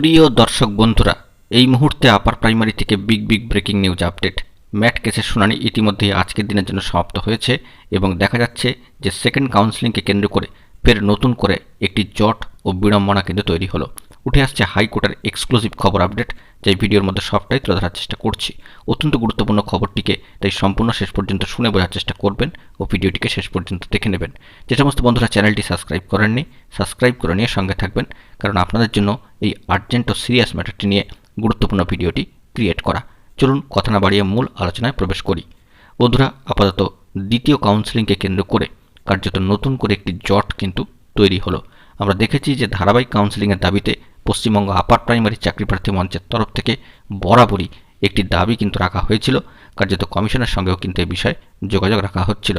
প্রিয় দর্শক বন্ধুরা, এই মুহূর্তে আপার প্রাইমারি থেকে big big breaking news update. MAT কেসের শুনানি ইতিমধ্যেই আজকের দিনের জন্য সমাপ্ত হয়েছে এবং দেখা যাচ্ছে যে সেকেন্ড কাউন্সিলিংকে কেন্দ্র করে ফের নতুন করে একটি জট ও বিড়ম্বনা কিন্তু তৈরি হলো। উঠে আসছে হাইকোর্টের এক্সক্লুসিভ খবর আপডেট যে ভিডিওর মধ্যে সবটাই তুলে ধরার চেষ্টা করছি। অত্যন্ত গুরুত্বপূর্ণ খবরটিকে তাই সম্পূর্ণ শেষ পর্যন্ত শুনে বোঝার চেষ্টা করবেন ও ভিডিওটিকে শেষ পর্যন্ত দেখে নেবেন। যে সমস্ত বন্ধুরা চ্যানেলটি সাবস্ক্রাইব করেননি সাবস্ক্রাইব করে নিয়ে সঙ্গে থাকবেন, কারণ আপনাদের জন্য এই আর্জেন্ট ও সিরিয়াস ম্যাটারটি নিয়ে গুরুত্বপূর্ণ ভিডিওটি ক্রিয়েট করা। চলুন কথা না বাড়িয়ে মূল আলোচনায় প্রবেশ করি। বন্ধুরা, আপাতত দ্বিতীয় কাউন্সিলিংকে কেন্দ্র করে কার্যত নতুন করে একটি জট কিন্তু তৈরি হলো। আমরা দেখেছি যে ধারাবাহিক কাউন্সিলিংয়ের দাবিতে পশ্চিমবঙ্গ আপার প্রাইমারি চাকরি প্রার্থী মঞ্চের তরফ থেকে বরাবরই একটি দাবি কিন্তু রাখা হয়েছিল। কার্যত কমিশনের সঙ্গেও কিন্তু এই বিষয়ে যোগাযোগ রাখা হচ্ছিল।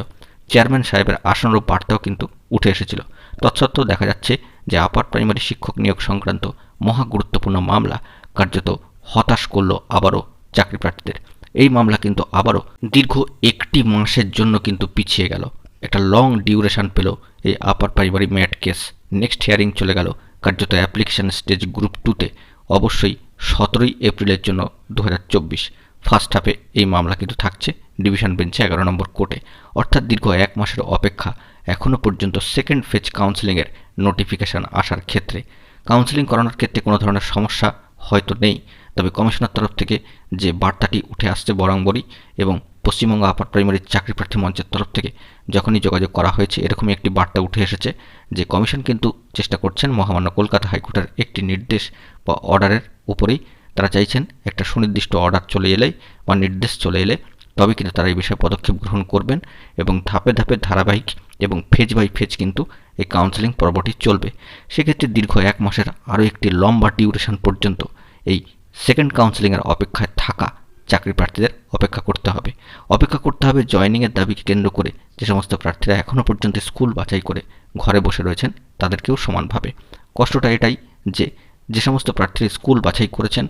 চেয়ারম্যান সাহেবের আসনরূপ বার্তাও কিন্তু উঠে এসেছিল। তৎসত্ত্বেও দেখা যাচ্ছে যে আপার প্রাইমারি শিক্ষক নিয়োগ সংক্রান্ত মহা গুরুত্বপূর্ণ মামলা কার্যত হতাশ করল আবারও চাকরি প্রার্থীদের। এই মামলা কিন্তু আবারও দীর্ঘ একটি মাসের জন্য কিন্তু পিছিয়ে গেল। একটা লং ডিউরেশন পেল এই upper primary MAT case. Next hearing চলে গেল। কার্যত অ্যাপ্লিকেশন স্টেজ গ্রুপ টুতে অবশ্যই সতেরোই এপ্রিলের জন্য দু হাজার চব্বিশ ফার্স্ট হাফে এই মামলা কিন্তু থাকছে ডিভিশন বেঞ্চে এগারো নম্বর কোর্টে। অর্থাৎ দীর্ঘ এক মাসের অপেক্ষা এখনও পর্যন্ত সেকেন্ড ফেজ কাউন্সিলিংয়ের নোটিফিকেশান আসার ক্ষেত্রে। কাউন্সিলিং করানোর ক্ষেত্রে কোনো ধরনের সমস্যা হয়তো নেই, তবে কমিশনার তরফ থেকে যে বার্তাটি উঠে আসছে বরাঙ্গরই এবং পশ্চিমবঙ্গ আপার প্রাইমারি চাকরি প্রার্থী মঞ্চের তরফ থেকে যখনই যোগাযোগ করা হয়েছে, এরকমই একটি বার্তা উঠে এসেছে যে কমিশন কিন্তু চেষ্টা করছেন মহামান্য কলকাতা হাইকোর্টের একটি নির্দেশ বা অর্ডারের উপরেই। তারা চাইছেন একটা সুনির্দিষ্ট অর্ডার চলে এলেই বা নির্দেশ চলে এলে তবে কিন্তু তারা এই বিষয়ে পদক্ষেপ গ্রহণ করবেন এবং ধাপে ধাপে ধারাবাহিক এবং ফেজ বাই ফেজ কিন্তু এই কাউন্সেলিং পর্বটি চলবে। সেক্ষেত্রে দীর্ঘ এক মাসের আরও একটি লম্বা ডিউরেশন পর্যন্ত এই সেকেন্ড কাউন্সেলিংয়ের অপেক্ষায় থাকা চাকরি প্রার্থীদের অপেক্ষা করতে হবে। অপেক্ষা করতে হবে জয়নিংয়ের দাবিকে কেন্দ্র করে। যে সমস্ত প্রার্থীরা এখনও পর্যন্ত স্কুল বাছাই করে ঘরে বসে রয়েছেন, তাদেরকেও সমানভাবে। কষ্টটা এটাই যে যে সমস্ত প্রার্থীরা স্কুল বাছাই করেছেন,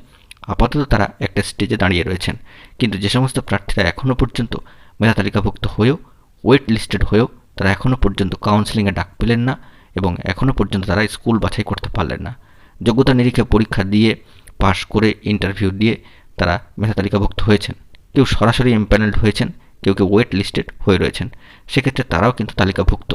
আপাতত তারা একটা স্টেজে দাঁড়িয়ে রয়েছেন। কিন্তু যে সমস্ত প্রার্থীরা এখনও পর্যন্ত মেধা তালিকাভুক্ত হয়েও ওয়েট লিস্টেড হয়েও, তারা এখনও পর্যন্ত কাউন্সেলিংয়ে ডাক পেলেন না এবং এখনও পর্যন্ত তারা স্কুল বাছাই করতে পারলেন না। যোগ্যতা নিরীক্ষা পরীক্ষা দিয়ে, পাশ করে ইন্টারভিউ দিয়ে তারা মেধা তালিকাভুক্ত হয়েছেন। কেউ সরাসরি এমপ্যানেলড হয়েছেন, কেউ কেউ ওয়েট লিস্টেড হয়ে রয়েছেন। সেক্ষেত্রে তারাও কিন্তু তালিকাভুক্ত।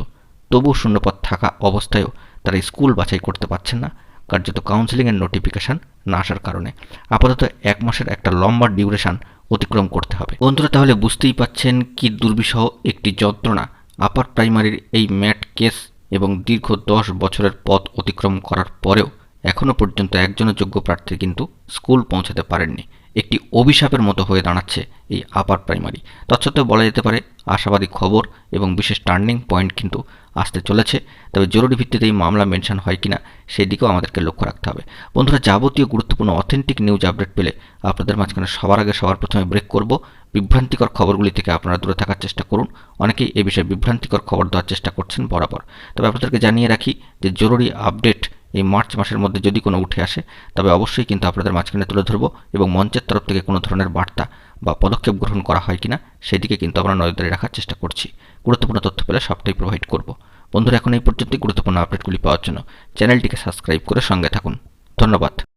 তবুও শূন্যপদ থাকা অবস্থায়ও তারা স্কুল বাছাই করতে পারছেন না, কার্যত কাউন্সেলিংয়ের নোটিফিকেশান না আসার কারণে। আপাতত এক মাসের একটা লম্বা ডিউরেশন অতিক্রম করতে হবে। বন্ধুরা, তাহলে বুঝতেই পাচ্ছেন কি দুর্বিষহ একটি যন্ত্রণা আপার প্রাইমারির এই ম্যাট কেস এবং দীর্ঘ দশ বছরের পথ অতিক্রম করার পরেও এখনও পর্যন্ত একজনও যোগ্য প্রার্থী কিন্তু স্কুল পৌঁছাতে পারেননি। একটি অভিশাপের মতো হয়ে দাঁড়াচ্ছে এই আপার প্রাইমারি তৎসত্ত্বেও বলা যেতে পারে, আশাবাদী খবর এবং বিশেষ টার্নিং পয়েন্ট কিন্তু আসতে চলেছে। তবে জরুরি ভিত্তিতে এই মামলা মেনশন হয় কিনা সেই দিকেও আমাদেরকে লক্ষ্য রাখতে হবে। বন্ধুরা, যাবতীয় গুরুত্বপূর্ণ অথেন্টিক নিউজ আপডেট পেলে আপনাদের মাঝখানে সবার আগে সবার প্রথমে ব্রেক করব। বিভ্রান্তিকর খবরগুলি থেকে আপনারা দূরে থাকার চেষ্টা করুন। অনেকেই এ বিষয়ে বিভ্রান্তিকর খবর দেওয়ার চেষ্টা করছেন বরাবর। তবে আপনাদেরকে জানিয়ে রাখি যে জরুরি আপডেট এই মার্চ মাসের মধ্যে যদি কোনো উঠে আসে, তবে অবশ্যই কিন্তু আপনাদের মাঝখানে তুলে ধরবো এবং মঞ্চের তরফ থেকে কোনো ধরনের বার্তা বা পদক্ষেপ গ্রহণ করা হয় কিনা, সেদিকে কিন্তু আমরা নজরদারি রাখার চেষ্টা করছি। গুরুত্বপূর্ণ তথ্য পেলে সবটাই প্রোভাইড করব। বন্ধুরা, এখন এই পর্যন্তই গুরুত্বপূর্ণ আপডেটগুলি পাওয়ার জন্য। চ্যানেলটিকে সাবস্ক্রাইব করে সঙ্গে থাকুন। ধন্যবাদ।